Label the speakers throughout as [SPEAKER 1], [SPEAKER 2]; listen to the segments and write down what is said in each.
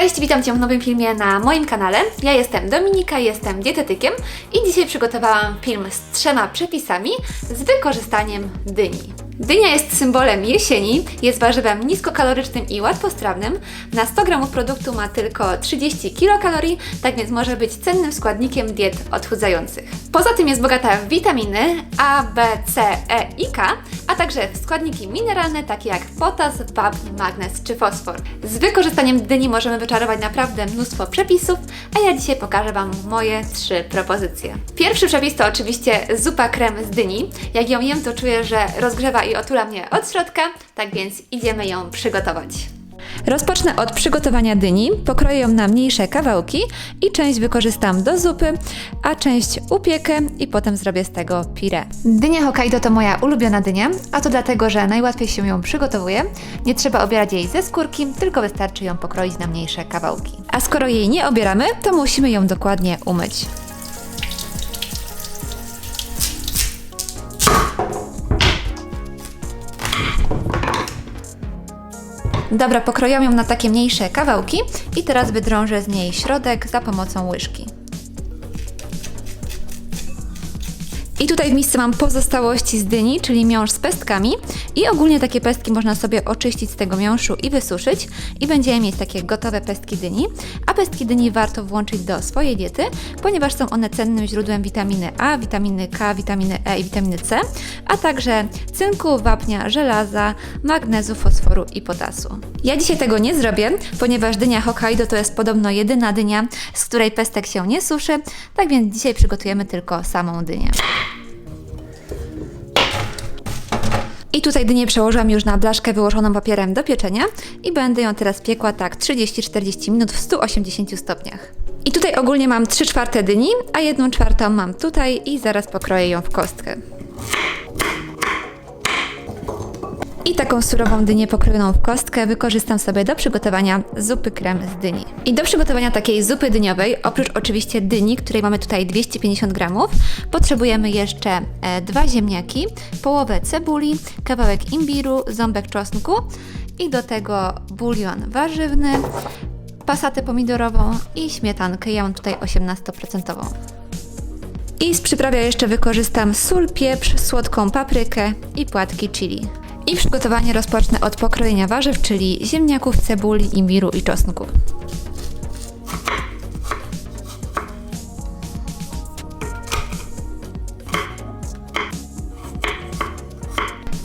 [SPEAKER 1] Cześć, witam Cię w nowym filmie na moim kanale. Ja jestem Dominika, jestem dietetykiem i dzisiaj przygotowałam film z trzema przepisami z wykorzystaniem dyni. Dynia jest symbolem jesieni, jest warzywem niskokalorycznym i łatwostrawnym. Na 100 g produktu ma tylko 30 kilokalorii, tak więc może być cennym składnikiem diet odchudzających. Poza tym jest bogata w witaminy A, B, C, E i K, a także w składniki mineralne takie jak potas, wapń, magnez czy fosfor. Z wykorzystaniem dyni możemy wyczarować naprawdę mnóstwo przepisów, a ja dzisiaj pokażę Wam moje trzy propozycje. Pierwszy przepis to oczywiście zupa krem z dyni. Jak ją jem, to czuję, że rozgrzewa i otula mnie od środka, tak więc idziemy ją przygotować. Rozpocznę od przygotowania dyni. Pokroję ją na mniejsze kawałki i część wykorzystam do zupy, a część upiekę i potem zrobię z tego pire. Dynia Hokkaido to moja ulubiona dynia, a to dlatego, że najłatwiej się ją przygotowuje. Nie trzeba obierać jej ze skórki, tylko wystarczy ją pokroić na mniejsze kawałki. A skoro jej nie obieramy, to musimy ją dokładnie umyć. Dobra, pokroję ją na takie mniejsze kawałki i teraz wydrążę z niej środek za pomocą łyżki. I tutaj w misce mam pozostałości z dyni, czyli miąższ z pestkami i ogólnie takie pestki można sobie oczyścić z tego miąższu i wysuszyć i będziemy mieć takie gotowe pestki dyni, a pestki dyni warto włączyć do swojej diety, ponieważ są one cennym źródłem witaminy A, witaminy K, witaminy E i witaminy C, a także cynku, wapnia, żelaza, magnezu, fosforu i potasu. Ja dzisiaj tego nie zrobię, ponieważ dynia Hokkaido to jest podobno jedyna dynia, z której pestek się nie suszy, tak więc dzisiaj przygotujemy tylko samą dynię. I tutaj dynię przełożyłam już na blaszkę wyłożoną papierem do pieczenia i będę ją teraz piekła tak 30-40 minut w 180 stopniach. I tutaj ogólnie mam 3 czwarte dyni, a 1 czwartą mam tutaj i zaraz pokroję ją w kostkę. I taką surową dynię pokrojoną w kostkę wykorzystam sobie do przygotowania zupy krem z dyni. I do przygotowania takiej zupy dyniowej, oprócz oczywiście dyni, której mamy tutaj 250 gramów, potrzebujemy jeszcze e, dwa ziemniaki, połowę cebuli, kawałek imbiru, ząbek czosnku i do tego bulion warzywny, pasatę pomidorową i śmietankę. Ja mam tutaj 18%. I z przyprawia jeszcze wykorzystam sól, pieprz, słodką paprykę i płatki chili. I przygotowanie rozpocznę od pokrojenia warzyw, czyli ziemniaków, cebuli, imbiru i czosnku.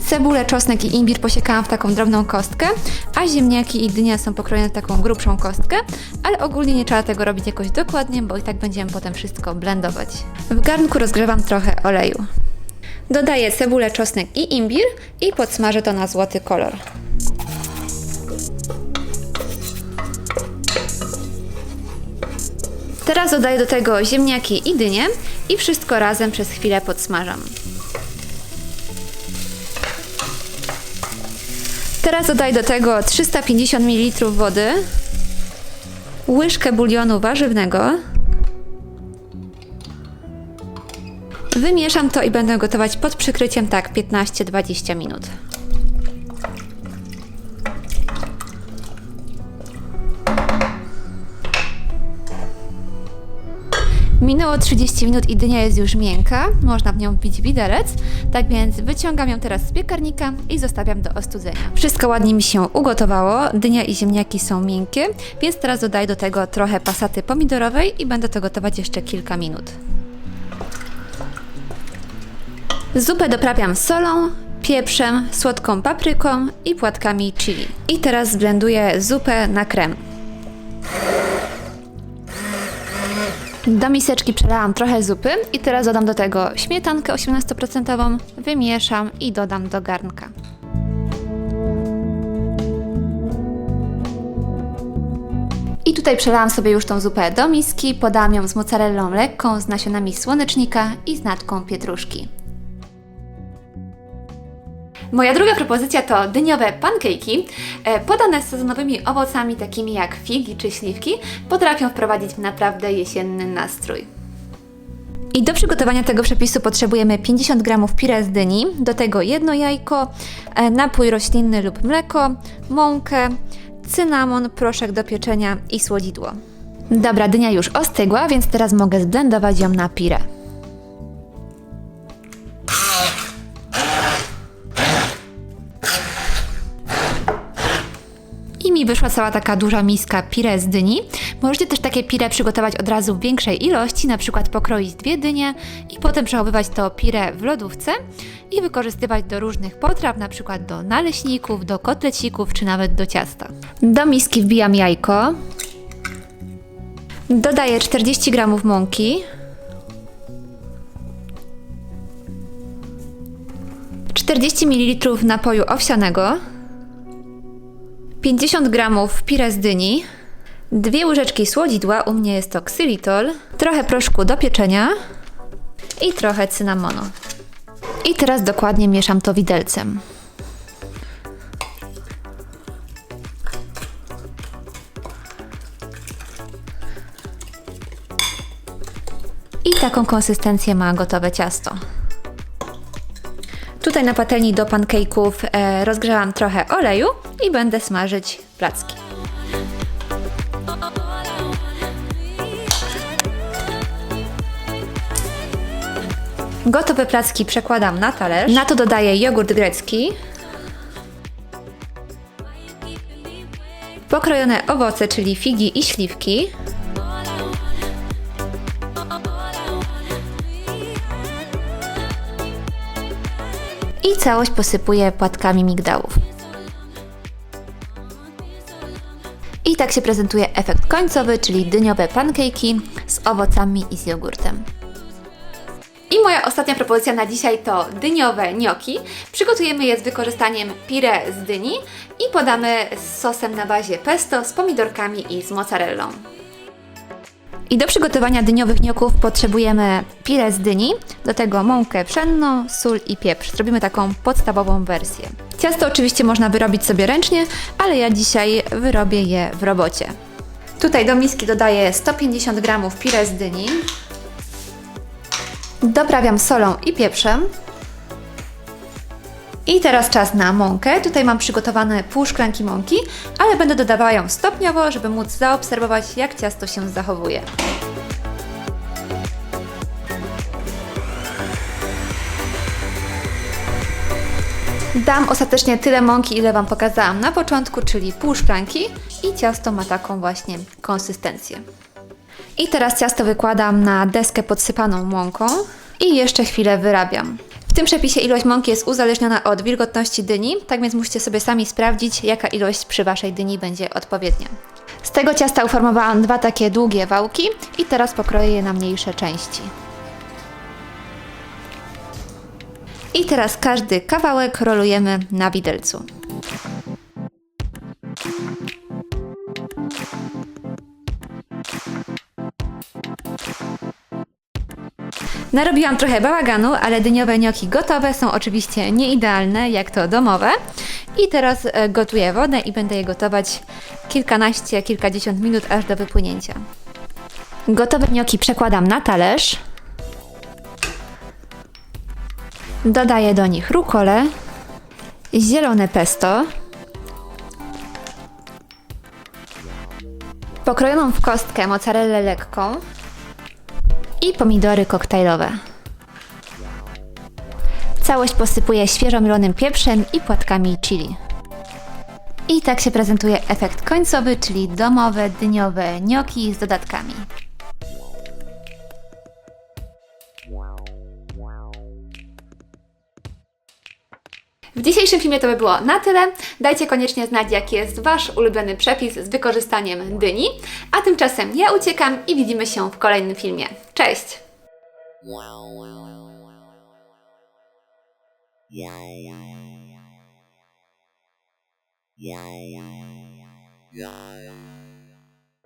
[SPEAKER 1] Cebulę, czosnek i imbir posiekałam w taką drobną kostkę, a ziemniaki i dynia są pokrojone w taką grubszą kostkę, ale ogólnie nie trzeba tego robić jakoś dokładnie, bo i tak będziemy potem wszystko blendować. W garnku rozgrzewam trochę oleju. Dodaję cebulę, czosnek i imbir i podsmażę to na złoty kolor. Teraz dodaję do tego ziemniaki i dynię i wszystko razem przez chwilę podsmażam. Teraz dodaję do tego 350 ml wody, łyżkę bulionu warzywnego, Wymieszam to i będę gotować pod przykryciem tak 15-20 minut. Minęło 30 minut i dynia jest już miękka, można w nią pić widelec, tak więc wyciągam ją teraz z piekarnika i zostawiam do ostudzenia. Wszystko ładnie mi się ugotowało, dynia i ziemniaki są miękkie, więc teraz dodaję do tego trochę pasaty pomidorowej i będę to gotować jeszcze kilka minut. Zupę doprawiam solą, pieprzem, słodką papryką i płatkami chili. I teraz zblenduję zupę na krem. Do miseczki przelałam trochę zupy i teraz dodam do tego śmietankę 18%, wymieszam i dodam do garnka. I tutaj przelałam sobie już tą zupę do miski, podałam ją z mozzarellą lekką, z nasionami słonecznika i z natką pietruszki. Moja druga propozycja to dyniowe pancake'i, e, podane z sezonowymi owocami takimi jak figi czy śliwki, potrafią wprowadzić naprawdę jesienny nastrój. I do przygotowania tego przepisu potrzebujemy 50 g pire z dyni, do tego jedno jajko, e, napój roślinny lub mleko, mąkę, cynamon, proszek do pieczenia i słodzidło. Dobra, dynia już ostygła, więc teraz mogę zblendować ją na pire. Cała taka duża miska pire z dyni. Możecie też takie pire przygotować od razu w większej ilości, na przykład pokroić dwie dynie i potem przechowywać to pire w lodówce i wykorzystywać do różnych potraw, na przykład do naleśników, do kotlecików czy nawet do ciasta. Do miski wbijam jajko. Dodaję 40 g mąki. 40 ml napoju owsianego. 50 g pire z dyni, dwie łyżeczki słodzidła, u mnie jest to ksylitol, trochę proszku do pieczenia i trochę cynamonu. I teraz dokładnie mieszam to widelcem. I taką konsystencję ma gotowe ciasto. Tutaj na patelni do pancake'ów e, rozgrzałam trochę oleju i będę smażyć placki. Gotowe placki przekładam na talerz. Na to dodaję jogurt grecki. Pokrojone owoce, czyli figi i śliwki. I całość posypuję płatkami migdałów. I tak się prezentuje efekt końcowy, czyli dyniowe pancake'i z owocami i z jogurtem. I moja ostatnia propozycja na dzisiaj to dyniowe gnocchi. Przygotujemy je z wykorzystaniem pire z dyni i podamy z sosem na bazie pesto z pomidorkami i z mozzarellą. I do przygotowania dyniowych gnioków potrzebujemy pire z dyni, do tego mąkę pszenną, sól i pieprz. Zrobimy taką podstawową wersję. Ciasto oczywiście można wyrobić sobie ręcznie, ale ja dzisiaj wyrobię je w robocie. Tutaj do miski dodaję 150 g pire z dyni. Doprawiam solą i pieprzem. I teraz czas na mąkę. Tutaj mam przygotowane pół szklanki mąki, ale będę dodawała ją stopniowo, żeby móc zaobserwować, jak ciasto się zachowuje. Dam ostatecznie tyle mąki, ile Wam pokazałam na początku, czyli pół szklanki i ciasto ma taką właśnie konsystencję. I teraz ciasto wykładam na deskę podsypaną mąką i jeszcze chwilę wyrabiam. W tym przepisie ilość mąki jest uzależniona od wilgotności dyni, tak więc musicie sobie sami sprawdzić, jaka ilość przy Waszej dyni będzie odpowiednia. Z tego ciasta uformowałam dwa takie długie wałki i teraz pokroję je na mniejsze części. I teraz każdy kawałek rolujemy na widelcu. Narobiłam trochę bałaganu, ale dyniowe gnocchi gotowe są oczywiście nieidealne, jak to domowe. I teraz e, gotuję wodę i będę je gotować kilkanaście, kilkadziesiąt minut aż do wypłynięcia. Gotowe gnocchi przekładam na talerz. Dodaję do nich rukolę, zielone pesto, pokrojoną w kostkę mozzarellę lekką, i pomidory koktajlowe. Całość posypuję świeżo mielonym pieprzem i płatkami chili. I tak się prezentuje efekt końcowy, czyli domowe, dyniowe gnocchi z dodatkami. W dzisiejszym filmie to by było na tyle. Dajcie koniecznie znać, jaki jest Wasz ulubiony przepis z wykorzystaniem dyni. A tymczasem ja uciekam i widzimy się w kolejnym filmie. Cześć!
[SPEAKER 2] Yeah.